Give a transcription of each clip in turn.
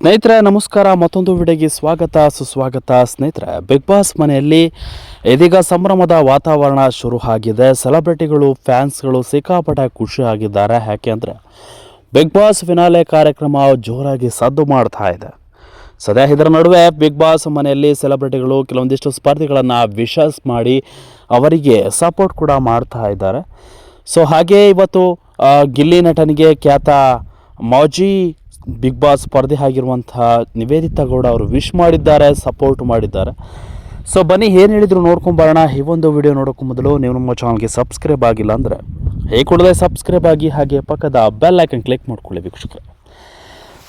ಸ್ನೇಹಿತರೆ, ನಮಸ್ಕಾರ. ಮತ್ತೊಂದು ವಿಡಿಯೋಗೆ ಸ್ವಾಗತ. ಸುಸ್ವಾಗತ ಸ್ನೇಹಿತರೆ ಬಿಗ್ ಬಾಸ್ ಮನೆಯಲ್ಲಿ ಇದೀಗ ಸಂಭ್ರಮದ ವಾತಾವರಣ ಶುರು ಆಗಿದೆ. ಸೆಲೆಬ್ರಿಟಿಗಳು, ಫ್ಯಾನ್ಸ್ಗಳು ಸಿಕ್ಕಾಪಟ್ಟೆ ಖುಷಿ ಆಗಿದ್ದಾರೆ. ಯಾಕೆ ಅಂದರೆ ಬಿಗ್ ಬಾಸ್ ಫಿನಾಲೆ ಕಾರ್ಯಕ್ರಮ ಜೋರಾಗಿ ಸದ್ದು ಮಾಡ್ತಾ ಇದೆ. ಸದ್ಯ ಇದರ ನಡುವೆ ಬಿಗ್ ಬಾಸ್ ಮನೆಯಲ್ಲಿ ಸೆಲೆಬ್ರಿಟಿಗಳು ಕೆಲವೊಂದಿಷ್ಟು ಸ್ಪರ್ಧಿಗಳನ್ನು ವಿಶಸ್ ಮಾಡಿ ಅವರಿಗೆ ಸಪೋರ್ಟ್ ಕೂಡ ಮಾಡ್ತಾ ಇದ್ದಾರೆ. ಸೊ, ಹಾಗೆ ಇವತ್ತು ಗಿಲ್ಲಿ ನಟನಿಗೆ ಖ್ಯಾತ ಮಾಜಿ ಬಿಗ್ ಬಾಸ್ ಸ್ಪರ್ಧೆ ಆಗಿರುವಂತಹ ನಿವೇದಿತಾ ಗೌಡ ಅವರು ವಿಶ್ ಮಾಡಿದ್ದಾರೆ ಸಪೋರ್ಟ್ ಮಾಡಿದ್ದಾರೆ. ಸೊ ಬನ್ನಿ, ಏನು ಹೇಳಿದ್ರು ನೋಡ್ಕೊಂಬರೋಣ ಈ ಒಂದು ವಿಡಿಯೋ ನೋಡೋಕ್ಕೂ ಮೊದಲು ನೀವು ನಮ್ಮ ಚಾನಲ್ಗೆ ಸಬ್ಸ್ಕ್ರೈಬ್ ಆಗಿಲ್ಲ ಅಂದರೆ ಹೇಗೆ ಕೂಡಲೇ ಸಬ್ಸ್ಕ್ರೈಬ್ ಆಗಿ ಹಾಗೆ ಪಕ್ಕದ ಬೆಲ್ ಐಕನ್ ಕ್ಲಿಕ್ ಮಾಡ್ಕೊಳ್ಳಿ ವೀಕ್ಷಕರೇ.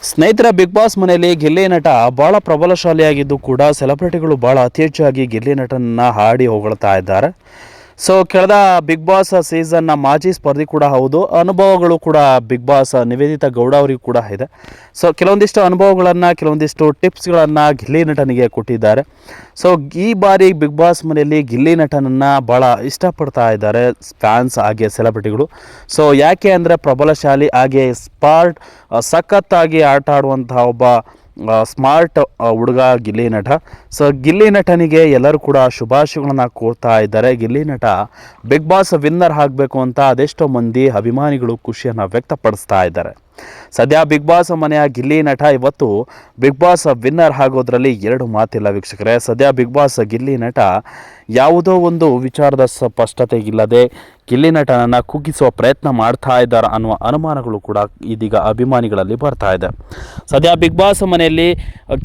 ಸ್ನೇಹಿತರ ಬಿಗ್ ಬಾಸ್ ಮನೆಯಲ್ಲಿ ಗಿಲ್ಲಿ ನಟ ಭಾಳ ಪ್ರಬಲಶಾಲಿಯಾಗಿದ್ದು ಕೂಡ ಸೆಲೆಬ್ರಿಟಿಗಳು ಭಾಳ ಅತಿ ಹೆಚ್ಚಾಗಿ ಗಿಲ್ಲಿ ನಟನನ್ನ ಹಾಡಿ ಹೊಗಳ್ತಾ ಇದ್ದಾರೆ. ಸೊ ಕಳೆದ ಬಿಗ್ ಬಾಸ್ ಸೀಸನ್ನ ಮಾಜಿ ಸ್ಪರ್ಧಿ ಕೂಡ ಹೌದು. ಅನುಭವಗಳು ಕೂಡ ಬಿಗ್ ಬಾಸ್ ನಿವೇದಿತಾ ಗೌಡ ಅವರಿಗೂ ಕೂಡ ಇದೆ. ಸೊ ಕೆಲವೊಂದಿಷ್ಟು ಅನುಭವಗಳನ್ನು, ಕೆಲವೊಂದಿಷ್ಟು ಟಿಪ್ಸ್ಗಳನ್ನು ಗಿಲ್ಲಿ ನಟನಿಗೆ ಕೊಟ್ಟಿದ್ದಾರೆ. ಸೊ ಈ ಬಾರಿ ಬಿಗ್ ಬಾಸ್ ಮನೆಯಲ್ಲಿ ಗಿಲ್ಲಿ ನಟನನ್ನು ಭಾಳ ಇಷ್ಟಪಡ್ತಾ ಇದ್ದಾರೆ ಫ್ಯಾನ್ಸ್ ಹಾಗೆ ಸೆಲೆಬ್ರಿಟಿಗಳು ಸೊ ಯಾಕೆ ಅಂದರೆ ಪ್ರಬಲಶಾಲಿ, ಹಾಗೆ ಸ್ಪಾರ್ಟ್ ಸಖತ್ತಾಗಿ ಆಟ ಆಡುವಂತಹ ಒಬ್ಬ ಸ್ಮಾರ್ಟ್ ಹುಡುಗ ಗಿಲ್ಲಿ ನಟ. ಸೊ ಗಿಲ್ಲಿ ನಟನಿಗೆ ಎಲ್ಲರೂ ಕೂಡ ಶುಭಾಶಯಗಳನ್ನ ಕೋರ್ತಾ ಇದ್ದಾರೆ. ಗಿಲ್ಲಿ ನಟ ಬಿಗ್ ಬಾಸ್ ವಿನ್ನರ್ ಆಗಬೇಕು ಅಂತ ಅದೆಷ್ಟೋ ಮಂದಿ ಅಭಿಮಾನಿಗಳು ಖುಷಿಯನ್ನು ವ್ಯಕ್ತಪಡಿಸ್ತಾ ಇದ್ದಾರೆ. ಸದ್ಯ ಬಿಗ್ ಬಾಸ್ ಮನೆಯ ಗಿಲ್ಲಿ ನಟ ಇವತ್ತು ಬಿಗ್ ಬಾಸ್ ವಿನ್ನರ್ ಆಗೋದ್ರಲ್ಲಿ ಎರಡು ಮಾತಿಲ್ಲ ವೀಕ್ಷಕರೇ. ಸದ್ಯ ಬಿಗ್ ಬಾಸ್ ಗಿಲ್ಲಿ ನಟ ಯಾವುದೋ ಒಂದು ವಿಚಾರದ ಸ್ಪಷ್ಟತೆ ಇಲ್ಲದೆ ಗಿಲ್ಲಿ ನಟನನ್ನು ಕುಗ್ಗಿಸುವ ಪ್ರಯತ್ನ ಮಾಡ್ತಾ ಇದ್ದಾರೆ ಅನ್ನುವ ಅನುಮಾನಗಳು ಕೂಡ ಇದೀಗ ಅಭಿಮಾನಿಗಳಲ್ಲಿ ಬರ್ತಾ ಇದೆ. ಸದ್ಯ ಬಿಗ್ ಬಾಸ್ ಮನೆಯಲ್ಲಿ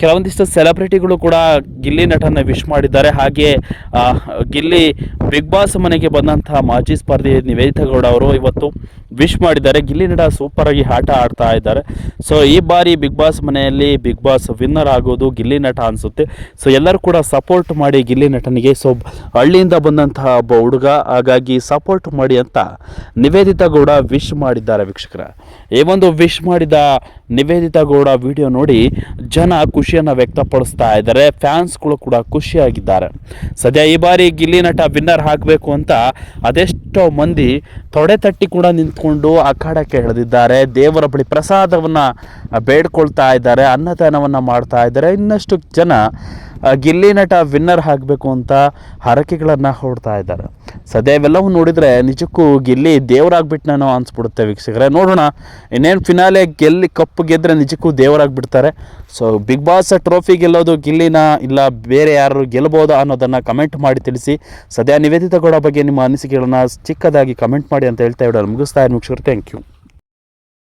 ಕೆಲವೊಂದಿಷ್ಟು ಸೆಲೆಬ್ರಿಟಿಗಳು ಕೂಡ ಗಿಲ್ಲಿ ನಟನ ವಿಶ್ ಮಾಡಿದ್ದಾರೆ. ಹಾಗೆ ಗಿಲ್ಲಿ ಬಿಗ್ ಬಾಸ್ ಮನೆಗೆ ಬಂದಂತಹ ಮಾಜಿ ಸ್ಪರ್ಧಿ ನಿವೇದಿತಗೌಡ ಅವರು ಇವತ್ತು ವಿಶ್ ಮಾಡಿದ್ದಾರೆ. ಗಿಲ್ಲಿ ನಟ ಸೂಪರ್ ಆಗಿ ಆಟ ಆಡ್ತಾ ಇದ್ದಾರೆ. ಸೊ ಈ ಬಾರಿ ಬಿಗ್ ಬಾಸ್ ಮನೆಯಲ್ಲಿ ಬಿಗ್ ಬಾಸ್ ವಿನ್ನರ್ ಆಗೋದು ಗಿಲ್ಲಿ ನಟ ಅನಿಸುತ್ತೆ. ಸೊ ಎಲ್ಲರೂ ಕೂಡ ಸಪೋರ್ಟ್ ಮಾಡಿ ಗಿಲ್ಲಿ ನಟನಿಗೆ. ಸೊ ಹಳ್ಳಿಯಿಂದ ಬಂದಂತಹ ಒಬ್ಬ ಹುಡುಗ, ಹಾಗಾಗಿ ಸಪೋರ್ಟ್ ಮಾಡಿ ಅಂತ ನಿವೇದಿತ ಗೌಡ ವಿಶ್ ಮಾಡಿದ್ದಾರೆ ವೀಕ್ಷಕರ. ಈ ಒಂದು ವಿಶ್ ಮಾಡಿದ ನಿವೇದಿತಾ ಗೌಡ ವಿಡಿಯೋ ನೋಡಿ ಜನ ಖುಷಿಯನ್ನು ವ್ಯಕ್ತಪಡಿಸ್ತಾ ಇದ್ದಾರೆ. ಫ್ಯಾನ್ಸ್ಗಳು ಕೂಡ ಖುಷಿಯಾಗಿದ್ದಾರೆ. ಸದ್ಯ ಈ ಬಾರಿ ಗಿಲ್ಲಿ ನಟ ವಿನ್ನರ್ ಹಾಕಬೇಕು ಅಂತ ಅದೆಷ್ಟೋ ಮಂದಿ ತೊಡೆ ತಟ್ಟಿ ಕೂಡ ನಿಂತ್ಕೊಂಡು ಅಖಾಡಕ್ಕೆ ಎಳೆದಿದ್ದಾರೆ. ದೇವರ ಬಳಿ ಪ್ರಸಾದವನ್ನು ಬೇಡ್ಕೊಳ್ತಾ ಇದ್ದಾರೆ, ಅನ್ನದಾನವನ್ನು ಮಾಡ್ತಾ ಇದ್ದಾರೆ. ಇನ್ನಷ್ಟು ಜನ ಗಿಲ್ಲಿ ನಟ ವಿನ್ನರ್ ಆಗಬೇಕು ಅಂತ ಹರಕೆಗಳನ್ನು ಹೊಡ್ತಾ ಇದ್ದಾರೆ. ಸದ್ಯ ಇವೆಲ್ಲವೂ ನೋಡಿದರೆ ನಿಜಕ್ಕೂ ಗಿಲ್ಲಿ ದೇವರಾಗ್ಬಿಟ್ನೋ ಅನ್ಸ್ಬಿಡುತ್ತೆ ವೀಕ್ಷಕರೇ. ನೋಡೋಣ, ಇನ್ನೇನು ಫಿನಾಲೆ ಗೆಲ್ಲಿ ಕಪ್ಪು ಗೆದ್ದರೆ ನಿಜಕ್ಕೂ ದೇವರಾಗ್ಬಿಡ್ತಾರೆ. ಸೊ ಬಿಗ್ ಬಾಸ್ ಟ್ರೋಫಿ ಗೆಲ್ಲೋದು ಗಿಲ್ಲಿನ ಇಲ್ಲ ಬೇರೆ ಯಾರು ಗೆಲ್ಬೋದಾ ಅನ್ನೋದನ್ನು ಕಮೆಂಟ್ ಮಾಡಿ ತಿಳಿಸಿ. ಸದ್ಯ ನಿವೇದಿತ ಗೌಡ ಬಗ್ಗೆ ನಿಮ್ಮ ಅನಿಸಿಕೆಗಳನ್ನು ಚಿಕ್ಕದಾಗಿ ಕಮೆಂಟ್ ಮಾಡಿ ಅಂತ ಹೇಳ್ತಾ ಇಡೋದು ಮುಗಿಸ್ತಾ ಇರೋ ವೀಕ್ಷಕರು. Thank you